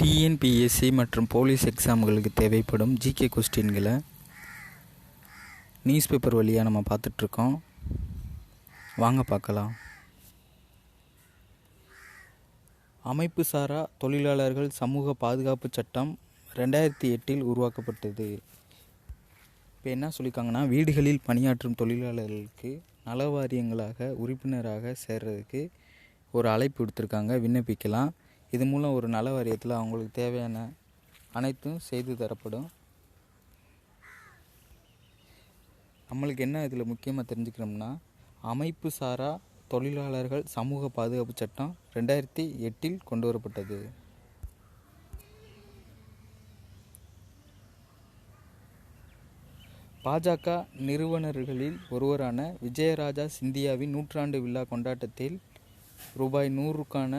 TNPSC மற்றும் police எக்ஸாம்களுக்கு தேவைப்படும் GK கொஸ்டின்களை news paper வழியாக நம்ம பார்த்துட்ருக்கோம். வாங்க பார்க்கலாம். அமைப்பு சாரா தொழிலாளர்கள் சமூக பாதுகாப்பு சட்டம் ரெண்டாயிரத்தி எட்டில் உருவாக்கப்பட்டது. இப்போ என்ன சொல்லியிருக்காங்கன்னா வீடுகளில் பணியாற்றும் தொழிலாளர்களுக்கு நல வாரியங்களாக உறுப்பினராக சேர்றதுக்கு ஒரு அழைப்பு கொடுத்துருக்காங்க விண்ணப்பிக்கலாம். இது மூலம் ஒரு நல வாரியத்தில் அவங்களுக்கு தேவையான அனைத்தும் செய்து தரப்படும். நம்மளுக்கு என்ன இதில் முக்கியமாக தெரிஞ்சுக்கணும்னா அமைப்பு சாரா தொழிலாளர்கள் சமூக பாதுகாப்பு சட்டம் ரெண்டாயிரத்தி எட்டில் கொண்டு வரப்பட்டது. பாஜக நிறுவனர்களில் ஒருவரான விஜயராஜா சிந்தியாவின் நூற்றாண்டு விழா கொண்டாட்டத்தில் ரூபாய் நூறுக்கான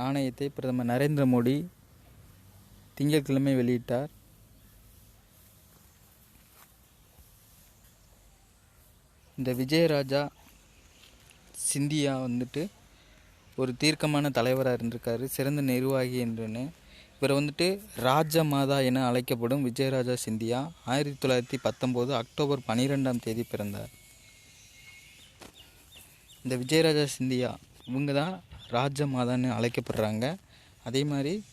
நாணயத்தை பிரதமர் நரேந்திர மோடி திங்கட்கிழமை வெளியிட்டார். இந்த விஜயராஜா சிந்தியா வந்துட்டு ஒரு தீர்க்கமான தலைவராக இருந்திருக்காரு. சிறந்த நிர்வாகி என்றுன்னு. இவர் வந்துட்டு ராஜமாதா என அழைக்கப்படும் விஜயராஜா சிந்தியா ஆயிரத்தி தொள்ளாயிரத்தி பத்தொம்போது அக்டோபர் பன்னிரெண்டாம் தேதி பிறந்தார். இந்த விஜயராஜா சிந்தியா இவங்க தான் ராஜமாதான்னு அழைக்கப்படுறாங்க. அதே மாதிரி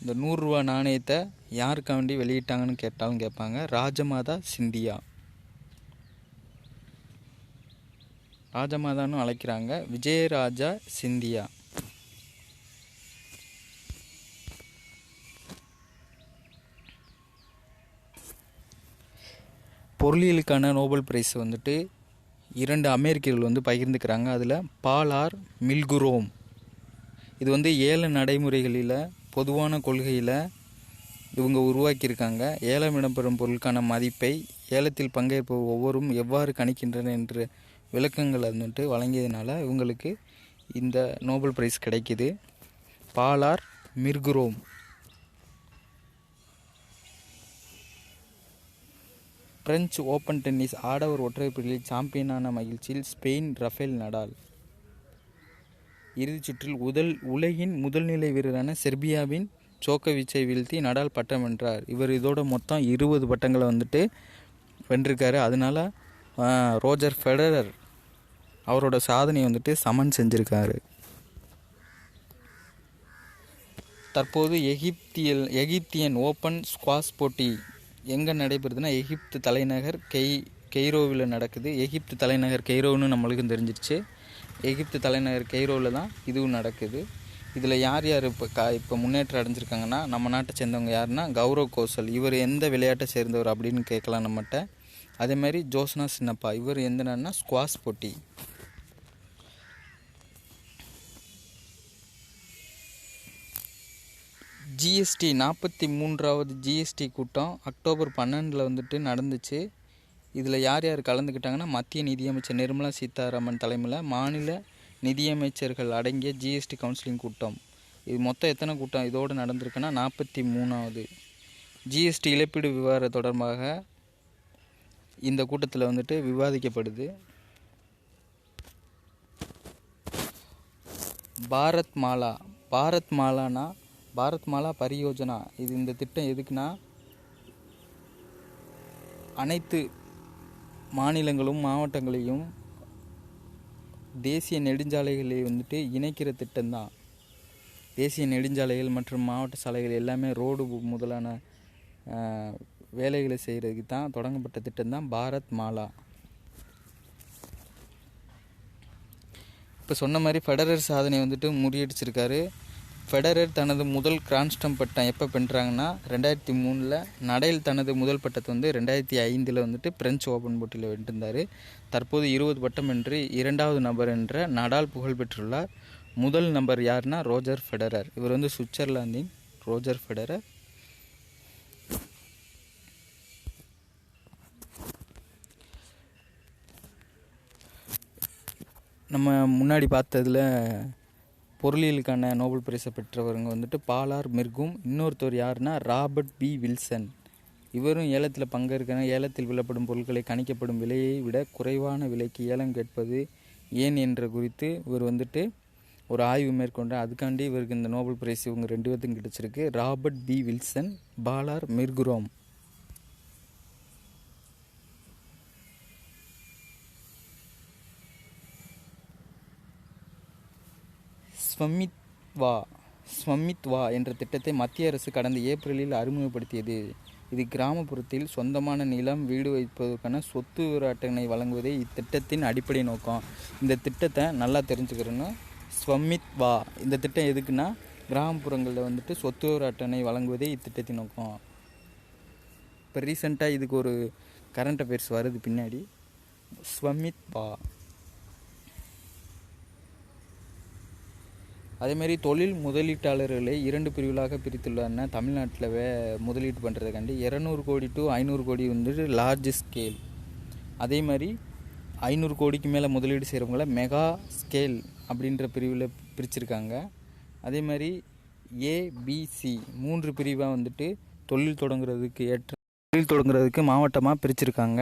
இந்த நூறுரூவா நாணயத்தை யாருக்காண்டி வெளியிட்டாங்கன்னு கேட்டாலும் கேட்பாங்க. ராஜமாதா சிந்தியா. ராஜமாதான்னு அழைக்கிறாங்க. விஜயராஜா சிந்தியா. பொருளியலுக்கான நோபல் பிரைஸ் வந்துட்டு இரண்டு அமெரிக்கர்கள் வந்து பகிர்ந்துக்கிறாங்க. அதில் பாலார் மில்குரோம். இது வந்து ஏல நடைமுறைகளில் பொதுவான கொள்கையில் இவங்க உருவாக்கியிருக்காங்க. ஏலம் இடம்பெறும் பொருளுக்கான மதிப்பை ஏலத்தில் பங்கேற்பவர் ஒவ்வொரும் எவ்வாறு கணிக்கின்றன என்று விளக்கங்கள் வந்துட்டு வழங்கியதுனால இவங்களுக்கு இந்த நோபல் பிரைஸ் கிடைக்கிது. Paul Milgrom. French Open tennis ஆடவர் ஒற்றையர் பிரிவில் சாம்பியனான மகிழ்ச்சியில் ஸ்பெயின் ரஃபேல் நடால். இறுதிச் சுற்றில் உதல் உலகின் முதல்நிலை வீரரான செர்பியாவின் ஜோக்கோவிச்சை வீழ்த்தி நடால் பட்டம் வென்றார். இவர் இதோட மொத்தம் இருபது பட்டங்களை வந்துட்டு வென்றிருக்காரு. அதனால ரோஜர் ஃபெடரர் அவரோட சாதனையை வந்துட்டு சமன் செஞ்சுருக்காரு. தற்போது எகிப்தியல் எகிப்தியன் ஓப்பன் ஸ்குவாஷ் போட்டி எங்கே நடைபெறுதுன்னா எகிப்து தலைநகர் கெய் கெய்ரோவில் நடக்குது. எகிப்து தலைநகர் கெய்ரோன்னு நம்மளுக்கும் தெரிஞ்சிருச்சு. எகிப்து தலைநகர் கெய்ரோவில் தான் இதுவும் நடக்குது. இதில் யார் யார் இப்போ கா இப்போ முன்னேற்றம் அடைஞ்சிருக்காங்கன்னா நம்ம நாட்டை சேர்ந்தவங்க யாருன்னா கௌரவ் கோசல். இவர் எந்த விளையாட்டை சேர்ந்தவர் அப்படின்னு கேட்கலாம் நம்மகிட்ட. அதேமாதிரி ஜோஸ்னா சின்னப்பா இவர் எந்தனா ஸ்குவாஸ் ஸ்குவாஷ் போட்டி ஜிஎஸ்டி நாற்பத்தி மூன்றாவது ஜிஎஸ்டி கூட்டம் அக்டோபர் பன்னெண்டில் வந்துட்டு நடந்துச்சு. இதில் யார் யார் கலந்துக்கிட்டாங்கன்னா மத்திய நிதியமைச்சர் நிர்மலா சீதாராமன் தலைமையில் மாநில நிதியமைச்சர்கள் அடங்கிய ஜிஎஸ்டி கவுன்சிலிங் கூட்டம். இது மொத்தம் எத்தனை கூட்டம்? இதோடு நடந்திருக்குன்னா நாற்பத்தி மூணாவது. ஜிஎஸ்டி இழப்பீடு விவகாரம் தொடர்பாக இந்த கூட்டத்தில் வந்துட்டு விவாதிக்கப்படுது. பாரத் மாலா. பாரத் மாலானா? பாரத் மாலா பரியோஜனா. இது இந்த திட்டம் எதுக்குன்னா அனைத்து மாநிலங்களும் மாவட்டங்களையும் தேசிய நெடுஞ்சாலைகளை வந்துட்டு இணைக்கிற திட்டம்தான். தேசிய நெடுஞ்சாலைகள் மற்றும் மாவட்ட சாலைகள் எல்லாமே ரோடு முதலான வேலைகளை செய்கிறதுக்கு தான் தொடங்கப்பட்ட திட்டம் தான் பாரத் மாலா. இப்போ சொன்ன மாதிரி ஃபெடரர் சாதனை வந்துட்டு முறியடிச்சிருக்காரு. ஃபெடரர் தனது முதல் கிராண்ட்ஸ்டம் பட்டம் எப்போ பெற்றாங்கன்னா ரெண்டாயிரத்தி மூணில் நடையில் தனது முதல் பட்டத்தை வந்து ரெண்டாயிரத்தி ஐந்தில் வந்துட்டு பிரெஞ்சு ஓப்பன் போட்டியில் வென்றிருந்தார். தற்போது இருபது பட்டம் என்று இரண்டாவது நபர் என்ற நடால் புகழ் பெற்றுள்ளார். முதல் நபர் யாருன்னா ரோஜர் ஃபெடரர். இவர் வந்து சுவிட்சர்லாந்தின் ரோஜர் ஃபெடரர். நம்ம முன்னாடி பார்த்ததில் பொருளியலுக்கான நோபல் பரிசை பெற்றவருங்க வந்துட்டு பாலார் மிர்கும். இன்னொருத்தர் யாருன்னா ராபர்ட் பி. வில்சன். இவரும் ஏலத்தில் பங்கேற்கிற ஏலத்தில் விழப்படும் பொருட்களை கணிக்கப்படும் விலையை விட குறைவான விலைக்கு ஏலம் கேட்பது ஏன் என்ற குறித்து இவர் வந்துட்டு ஒரு ஆய்வு மேற்கொண்டார். அதுக்காண்டி இவருக்கு இந்த நோபல் பிரைஸ் இவங்க ரெண்டு பேர்த்துக்கும் கிடச்சிருக்கு. Robert B. Wilson Paul Milgrom. Svamitva Svamitva என்ற திட்டத்தை மத்திய அரசு கடந்த ஏப்ரலில் அறிமுகப்படுத்தியது. இது கிராமப்புறத்தில் சொந்தமான நிலம் வீடு வைப்பதற்கான சொத்து விவர அட்டவணை வழங்குவதே இத்திட்டத்தின் அடிப்படை நோக்கம். இந்த திட்டத்தை நல்லா தெரிஞ்சுக்கிறோன்னு ஸ்வமித்வா இந்த திட்டம் எதுக்குன்னா கிராமப்புறங்களில் வந்துட்டு சொத்து விவர அட்டவணை வழங்குவதே இத்திட்டத்தின் நோக்கம். இப்போ ரீசெண்டாக இதுக்கு ஒரு கரண்ட் அஃபேர்ஸ் வருது பின்னாடி. ஸ்வமித்வா. அதேமாரி தொழில் முதலீட்டாளர்களை இரண்டு பிரிவுகளாக பிரித்துள்ளன தமிழ்நாட்டில் வே முதலீடு பண்ணுறதுக்காண்டி இரநூறு கோடி டு ஐநூறு கோடி வந்துட்டு லார்ஜ் ஸ்கேல் அதே மாதிரி ஐநூறு கோடிக்கு மேலே முதலீடு செய்கிறவங்கள மெகா ஸ்கேல் அப்படின்ற பிரிவில் பிரிச்சிருக்காங்க. அதே மாதிரி ஏபிசி மூன்று பிரிவாக வந்துட்டு தொழில் தொடங்குறதுக்கு ஏற்ற தொழில் தொடங்குறதுக்கு மாவட்டமாக பிரிச்சிருக்காங்க.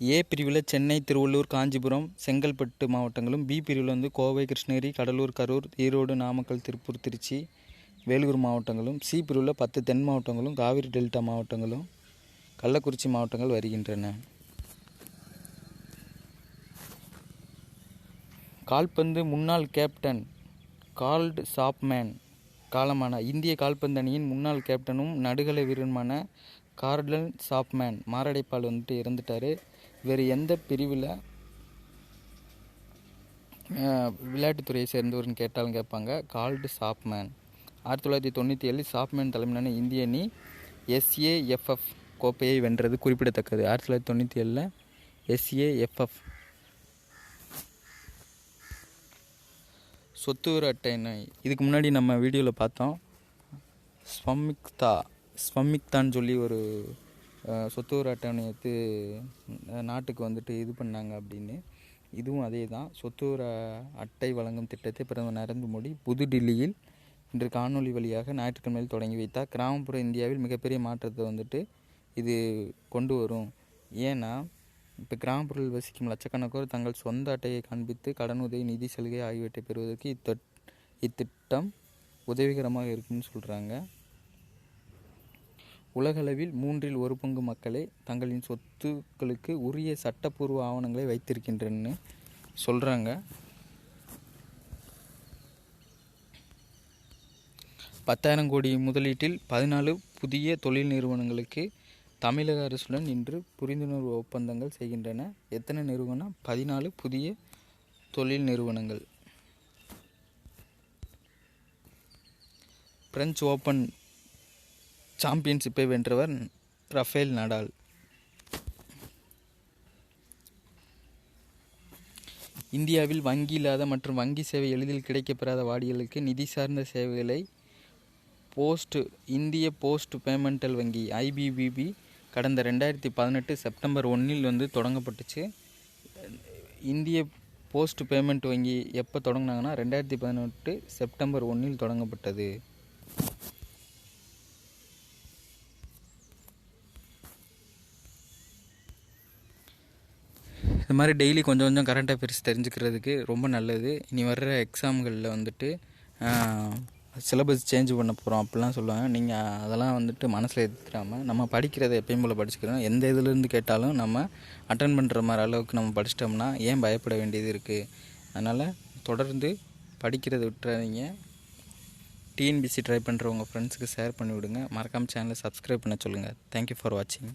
ஏ பிரிவில் சென்னை திருவள்ளூர் காஞ்சிபுரம் செங்கல்பட்டு மாவட்டங்களும் பி பிரிவில் வந்து கோவை கிருஷ்ணகிரி கடலூர் கரூர் ஈரோடு நாமக்கல் திருப்பூர் திருச்சி வேலூர் மாவட்டங்களும் சி பிரிவில் பத்து தென் மாவட்டங்களும் காவிரி டெல்டா மாவட்டங்களும் கள்ளக்குறிச்சி மாவட்டங்கள் வருகின்றன. கால்பந்து முன்னாள் கேப்டன் கால்டு சாப்மேன் காலமான இந்திய கால்பந்து அணியின் முன்னாள் கேப்டனும் நடுகலை வீரருமான கார்டன் சாப்மேன் மாரடைப்பால் வந்துட்டு இறந்துட்டார். வேறு எந்த பிரிவில் விளையாட்டுத்துறையை சேர்ந்தவர்னு கேட்டாலும் கேட்பாங்க கால்டு சாப்மேன் ஆயிரத்தி தொள்ளாயிரத்தி தொண்ணூற்றி ஏழில் சாப்மேன் தலைமையிலான இந்திய அணி எஸ்ஏஎஃப்எஃப் கோப்பையை வென்றது குறிப்பிடத்தக்கது. ஆயிரத்தி தொள்ளாயிரத்தி தொண்ணூற்றி ஏழில் எஸ்ஏஎஃப்எஃப் சொத்துவர் அட்டை இதுக்கு முன்னாடி நம்ம வீடியோவில் பார்த்தோம். ஸ்வமிக்தா ஸ்வமிக்தான்னு சொல்லி ஒரு சொத்துவர் அட்டவணையத்து அட்டவணை எடுத்து நாட்டுக்கு வந்துட்டு இது பண்ணாங்க அப்படின்னு. இதுவும் அதே தான் சொத்து அட்டை வழங்கும் திட்டத்தை பிரதமர் நரேந்திர மோடி புதுடில்லியில் இன்று காணொளி வழியாக ஞாயிற்றுக்கிழமையில் தொடங்கி வைத்தார். கிராமப்புற இந்தியாவில் மிகப்பெரிய மாற்றத்தை வந்துட்டு இது கொண்டு வரும். ஏன்னா இப்போ கிராமப்புறத்தில் வசிக்கும் லட்சக்கணக்கோர் தங்கள் சொந்த அட்டையை காண்பித்து கடன் உதவி நிதி சலுகை ஆகியவற்றை பெறுவதற்கு இத்தட் இத்திட்டம் உதவிகரமாக இருக்கும்னு சொல்கிறாங்க உலகளவில் மூன்றில் ஒரு பங்கு மக்களே தங்களின் சொத்துக்களுக்கு உரிய சட்டப்பூர்வ ஆவணங்களை வைத்திருக்கின்றன்னு சொல்கிறாங்க பத்தாயிரம் கோடி முதலீட்டில் பதினாலு புதிய தொழில் நிறுவனங்களுக்கு தமிழக அரசுடன் இன்று புரிந்துணர்வு ஒப்பந்தங்கள் செய்கின்றன. எத்தனை நிறுவனம்? பதினாலு புதிய தொழில் நிறுவனங்கள். பிரெஞ்சு ஓப்பன் சாம்பியன்ஷிப்பை வென்றவர் ரஃபேல் நடால். இந்தியாவில் வங்கி இல்லாத மற்றும் வங்கி சேவை எளிதில் கிடைக்கப்பெறாத வாடிகளுக்கு நிதி சார்ந்த சேவைகளை போஸ்ட் இந்திய போஸ்ட் பேமெண்டல் வங்கி ஐபிபிபி கடந்த ரெண்டாயிரத்தி பதினெட்டு செப்டம்பர் ஒன்றில் வந்து தொடங்கப்பட்டுச்சு. இந்திய போஸ்ட் பேமெண்ட் வங்கி எப்போ தொடங்கினாங்கன்னா ரெண்டாயிரத்தி பதினெட்டு செப்டம்பர் ஒன்றில் தொடங்கப்பட்டது. இது மாதிரி டெய்லி கொஞ்சம் கொஞ்சம் கரண்ட் அஃபேர்ஸ் தெரிஞ்சுக்கிறதுக்கு ரொம்ப நல்லது. இனி வர்ற எக்ஸாம்களில் வந்துட்டு சிலபஸ் சேஞ்ச் பண்ண போகிறோம் அப்படிலாம் சொல்லுவாங்க. நீங்கள் அதெல்லாம் வந்துட்டு மனசில் எடுத்துக்காமல் நம்ம படிக்கிறதை எப்பயும் போல் படிச்சுக்கிறோம். எந்த இதுலேருந்து கேட்டாலும் நம்ம அட்டன் பண்ணுற மாதிரி அளவுக்கு நம்ம படிச்சிட்டோம்னா ஏன் பயப்பட வேண்டியது இருக்குது அதனால் தொடர்ந்து படிக்கிறதை விட்டுறாதீங்க. டிஎன்பிசி ட்ரை பண்ணுற உங்கள் ஃப்ரெண்ட்ஸுக்கு ஷேர் பண்ணி விடுங்க மறக்காமல் சேனலை சப்ஸ்கிரைப் பண்ண சொல்லுங்கள் தேங்க்யூ ஃபார் வாட்சிங்